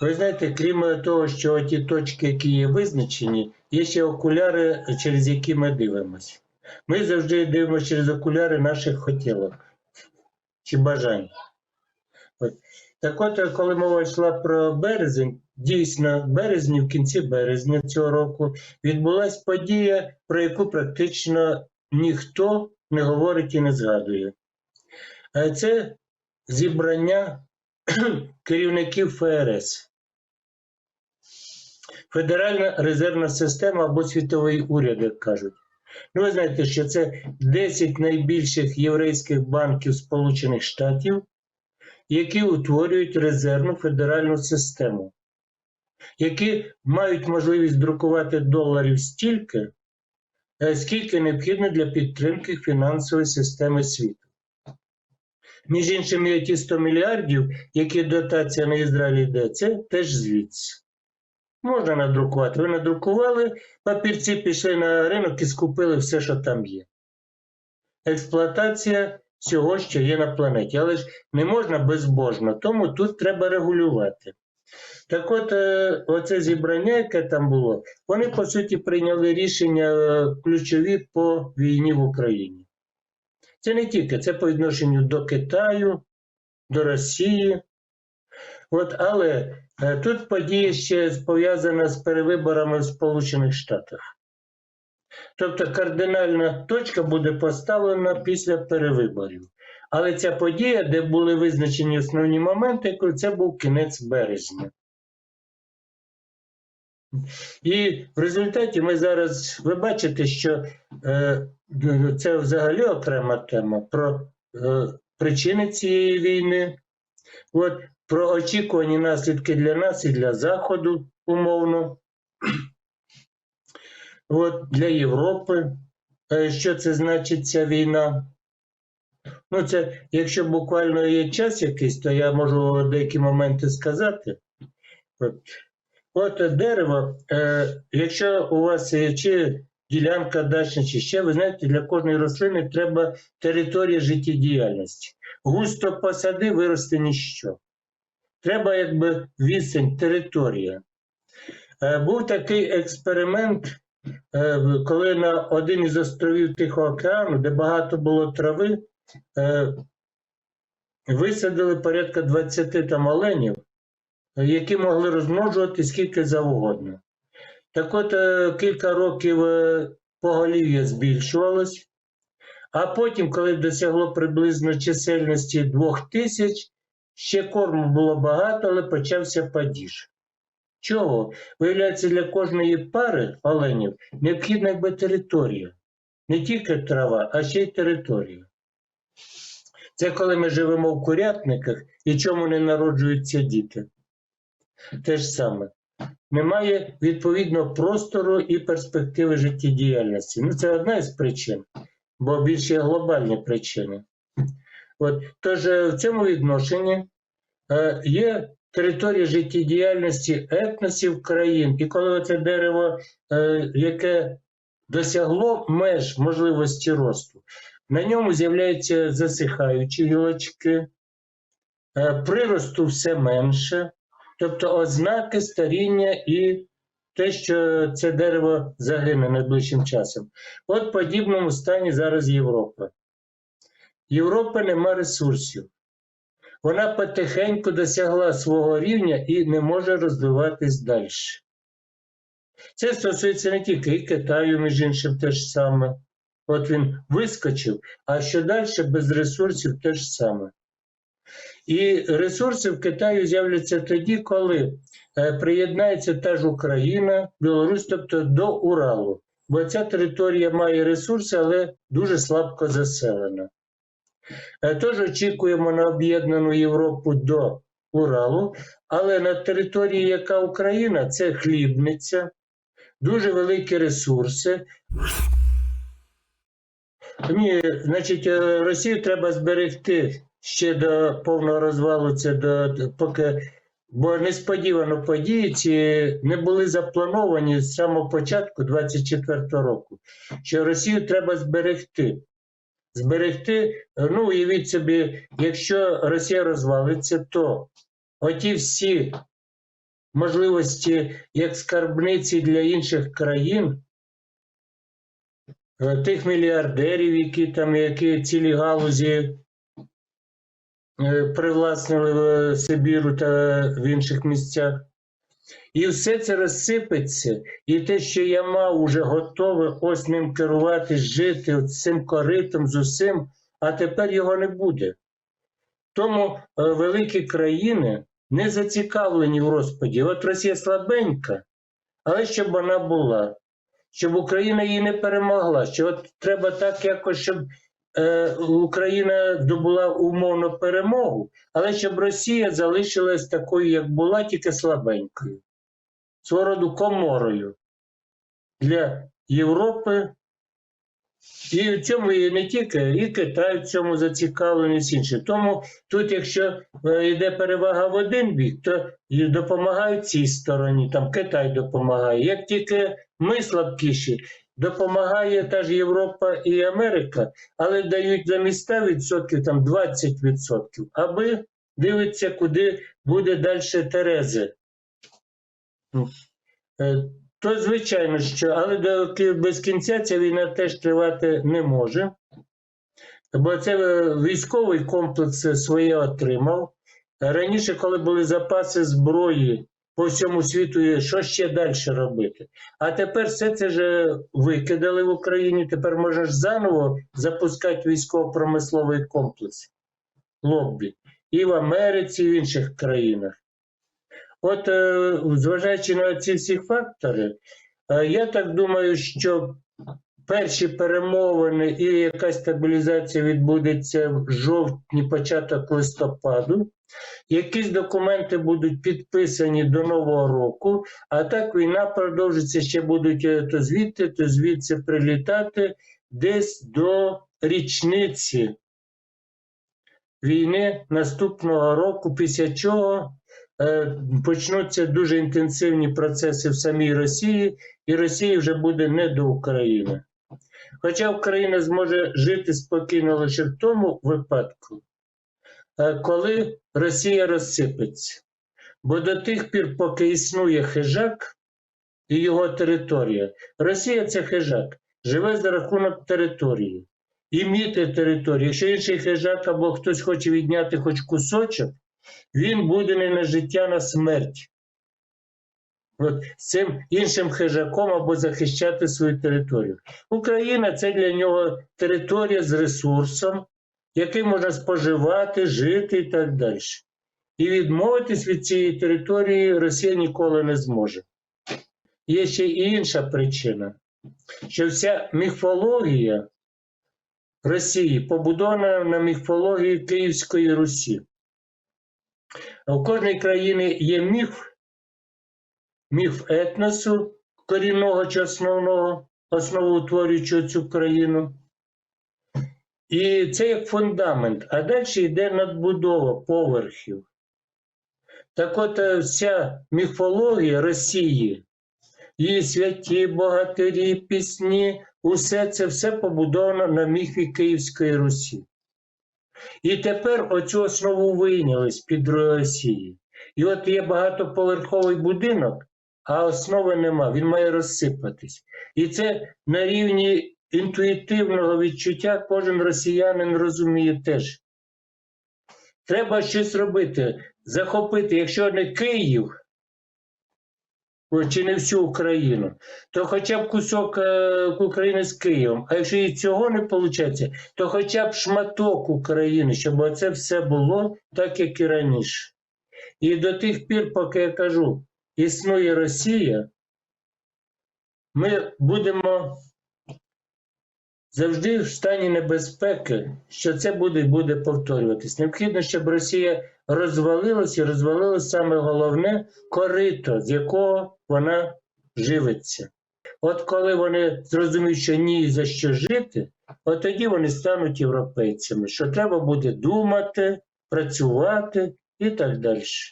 Ви знаєте, крім того, що ті точки, які є визначені, є ще окуляри, через які ми дивимося. Ми завжди дивимося через окуляри наших хотілок чи бажань. От. Так от, коли мова йшла про березень, дійсно, в березні, в кінці березня цього року, відбулася подія, про яку практично ніхто не говорить і не згадує. А Це зібрання керівників ФРС. Федеральна резервна система або світовий уряд, як кажуть. Ну, ви знаєте, що це 10 найбільших єврейських банків Сполучених Штатів, які утворюють резервну федеральну систему, які мають можливість друкувати доларів стільки, е, скільки необхідно для підтримки фінансової системи світу. Між іншим, ті 100 мільярдів, які дотація на Ізраїль йде, це теж звідси. Можна надрукувати. Ви надрукували папірці, пішли на ринок і скупили все, що там є. Експлуатація всього, що є на планеті. Але ж не можна безбожно, тому тут треба регулювати. Так от, е, оце зібрання, яке там було, вони по суті прийняли рішення е, ключові по війні в Україні. Це не тільки це по відношенню до Китаю, до Росії. От, але е, тут подія ще пов'язана з перевиборами в Сполучених Штатах. Тобто кардинальна точка буде поставлена після перевиборів. Але ця подія, де були визначені основні моменти, це був кінець березня. І в результаті ми зараз, ви бачите, що е, це взагалі окрема тема про е, причини цієї війни, от, про очікувані наслідки для нас і для Заходу, умовно, от, для Європи, е, що це значить ця війна. Ну, це, якщо буквально є час якийсь, то я можу деякі моменти сказати. От. От дерево, е, якщо у вас є чи ділянка дачна, чи ще, ви знаєте, для кожної рослини треба територія життєдіяльності. Густо посади виросте ніщо. Треба якби відстань, територія. Е, був такий експеримент, е, коли на один із островів Тихого океану, де багато було трави, е, висадили порядка 20 там оленів які могли розмножувати скільки завгодно. Так от кілька років поголів'я збільшувалось, а потім, коли досягло приблизно чисельності двох тисяч, ще корму було багато, але почався падіж. Чого? Виявляється, для кожної пари оленів необхідна якби територія. Не тільки трава, а ще й територія. Це коли ми живемо в курятниках і чому не народжуються діти те ж саме. Немає відповідно простору і перспективи життєдіяльності. Ну, це одна із причин, бо більше глобальні причини. От, Тож е, в цьому відношенні е, є територія життєдіяльності етносів країн, і коли це дерево, е, яке досягло меж можливості росту, на ньому з'являються засихаючі гілочки, приросту все менше. Тобто ознаки старіння і те, що це дерево загине найближчим часом. От в подібному стані зараз Європа. Європа нема ресурсів. Вона потихеньку досягла свого рівня і не може розвиватись далі. Це стосується не тільки і Китаю, між іншим, теж саме. От він вискочив, а що далі без ресурсів теж саме. І ресурси в Китаю з'являться тоді, коли е, приєднається та ж Україна, Білорусь, тобто до Уралу. Бо ця територія має ресурси, але дуже слабко заселена. Е, тож очікуємо на об'єднану Європу до Уралу, але на території, яка Україна, це хлібниця, дуже великі ресурси. Ні, значить, е, Росію треба зберегти ще до повного розвалу, це до, поки. Бо несподівано події ці не були заплановані з самого початку 24-го року, що Росію треба зберегти. Зберегти, ну уявіть собі, якщо Росія розвалиться, то оті всі можливості як скарбниці для інших країн, е, тих мільярдерів, які там, які цілі галузі е, привласнили в Сибіру та в інших місцях. І все це розсипеться, і те, що я мав уже готове ось ним керувати, жити цим коритом з усім, а тепер його не буде. Тому е, великі країни не зацікавлені в розпаді. От Росія слабенька, але щоб вона була, щоб Україна її не перемогла. Що от треба так якось, щоб Україна здобула умовно перемогу, але щоб Росія залишилась такою, як була, тільки слабенькою, свого роду коморою для Європи. І в цьому і не тільки, і Китай в цьому зацікавлений, і інші. Тому тут, якщо е, йде перевага в один бік, то допомагають цій стороні, там Китай допомагає. Як тільки ми слабкіші, допомагає та ж Європа і Америка, але дають замість 100%, там 20%, аби дивиться, куди буде далі Терези. Е, То звичайно, що, але до без кінця ця війна теж тривати не може. Бо це е, військовий комплекс своє отримав. Раніше, коли були запаси зброї по всьому світу, що ще далі робити? А тепер все це ж викидали в Україні. Тепер можна ж заново запускати військово-промисловий комплекс лоббі і в Америці, і в інших країнах. От, е, зважаючи на ці всі фактори, е, я так думаю, що перші перемовини і якась стабілізація відбудеться в жовтні, початок листопаду. Якісь документи будуть підписані до Нового року, а так війна продовжиться, ще будуть е, то звідти, то звідси прилітати десь до річниці війни наступного року, після чого е, почнуться дуже інтенсивні процеси в самій Росії, і Росії вже буде не до України. Хоча Україна зможе жити спокійно лише в тому випадку, е, коли Росія розсипеться. Бо до тих пір, поки існує хижак і його територія, Росія це хижак, живе за рахунок території. І міти території. Якщо інший хижак або хтось хоче відняти хоч кусочок, він буде не на життя, на смерть. З цим іншим хижаком або захищати свою територію. Україна це для нього територія з ресурсом, який можна споживати, жити і так далі. І відмовитись від цієї території Росія ніколи не зможе. Є ще інша причина, що вся міфологія Росії побудована на міфології Київської Русі. У кожній країні є міф, міф етносу корінного чи основного, основоутворюючого цю країну. І це як фундамент, а далі йде надбудова поверхів. Так от е, вся міфологія Росії, її святі, богатирі, пісні, усе це все побудовано на міфі Київської Русі. І тепер оцю основу вийняли з-під Росії. І от є багатоповерховий будинок, а основи нема, він має розсипатись. І це на рівні інтуїтивного відчуття кожен росіянин розуміє теж. Треба щось робити, захопити, якщо не Київ, чи не всю Україну, то хоча б кусок е, України з Києвом. А якщо і цього не виходить, то хоча б шматок України, щоб оце все було так, як і раніше. І до тих пір, поки я кажу, існує Росія, ми будемо завжди в стані небезпеки, що це буде буде повторюватись. Необхідно, щоб Росія розвалилась і розвалилось саме головне корито, з якого вона живиться. От коли вони зрозуміють, що ні за що жити, от тоді вони стануть європейцями, що треба буде думати, працювати і так далі.